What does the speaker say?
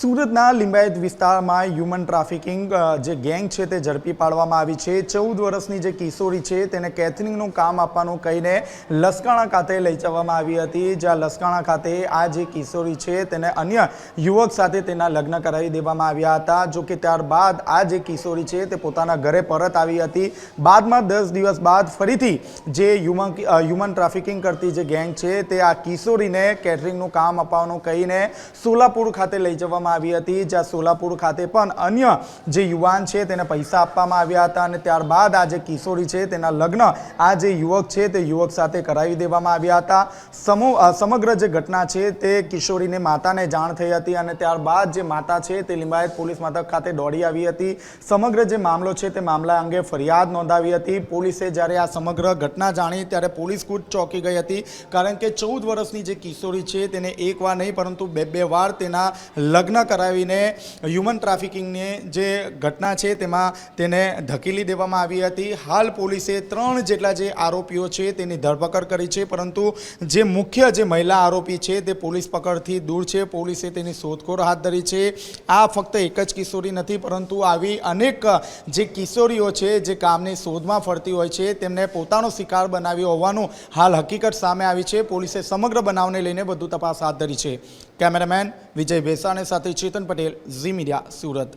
સુરતના લિંબાયત વિસ્તારમાં human trafficking જે ગેંગ છે તે ઝડપી પાડવામાં આવી છે. ચૌદ વર્ષની જે કિશોરી છે તેને કેથરિંગનું કામ આપવાનું કહીને લસકાણા ખાતે લઈ જવામાં આવી હતી. જ્યાં લસકાણા ખાતે આ જે કિશોરી છે તેને અન્ય યુવક સાથે તેના લગ્ન કરાવી દેવામાં આવ્યા હતા. જો કે ત્યારબાદ આ જે કિશોરી છે તે પોતાના ઘરે પરત આવી હતી. બાદમાં દસ દિવસ બાદ ફરીથી જે હ્યુમન હ્યુમન ટ્રાફિકિંગ કરતી જે ગેંગ છે તે આ કિશોરીને કેટરિંગનું કામ આપવાનું કહીને સોલાપુર ખાતે લઈ જવામાં આવી હતી, જ્યાં સોલાપુર ખાતે પણ અન્ય જે યુવાન છે તેને પૈસા આપવામાં આવ્યા હતા અને ત્યારબાદ આ જે કિશોરી છે તેના લગ્ન આ જે યુવક છે તે યુવક સાથે કરાવી દેવામાં આવ્યા હતા. સમૂહ સમગ્ર જે ઘટના છે તે કિશોરીને માતાને જાણ થઈ હતી અને ત્યારબાદ જે માતા છે તે લિંબાયત પોલીસ મથક ખાતે દોડી આવી હતી. સમગ્ર જે મામલો છે તે મામલા અંગે ફરિયાદ નોંધાવી હતી. પોલીસે જ્યારે આ સમગ્ર ઘટના જાણી ત્યારે પોલીસ ખુદ ચોંકી ગઈ હતી, કારણ કે ચૌદ વર્ષની જે કિશોરી છે તેને એક વાર નહીં, પરંતુ બે બે વાર તેના લગ્ન કરાવીને હ્યુમન ટ્રાફિકિંગની જે ઘટના છે તેમાં તેને ધકેલી દેવામાં આવી હતી. હાલ પોલીસે ત્રણ જેટલા જે આરોપીઓ છે તેની ધરપકડ કરી છે, પરંતુ જે મુખ્ય જે મહિલા આરોપી છે તે પોલીસ પકડથી દૂર છે. પોલીસે તેની શોધખોળ હાથ ધરી છે. આ ફક્ત એક જ કિશોરી નથી, પરંતુ આવી અનેક જે કિશોરીઓ છે જે કામની શોધમાં ફરતી હોય છે, તેમને પોતાનો શિકાર બનાવ્યો હોવાનું હાલ હકીકત સામે આવી છે. પોલીસે સમગ્ર બનાવને લઈને વધુ તપાસ હાથ ધરી છે. કેમેરામેન વિજય ભેસાણે સાથે ચેતન પટેલ ઝી મીડિયા સુરત.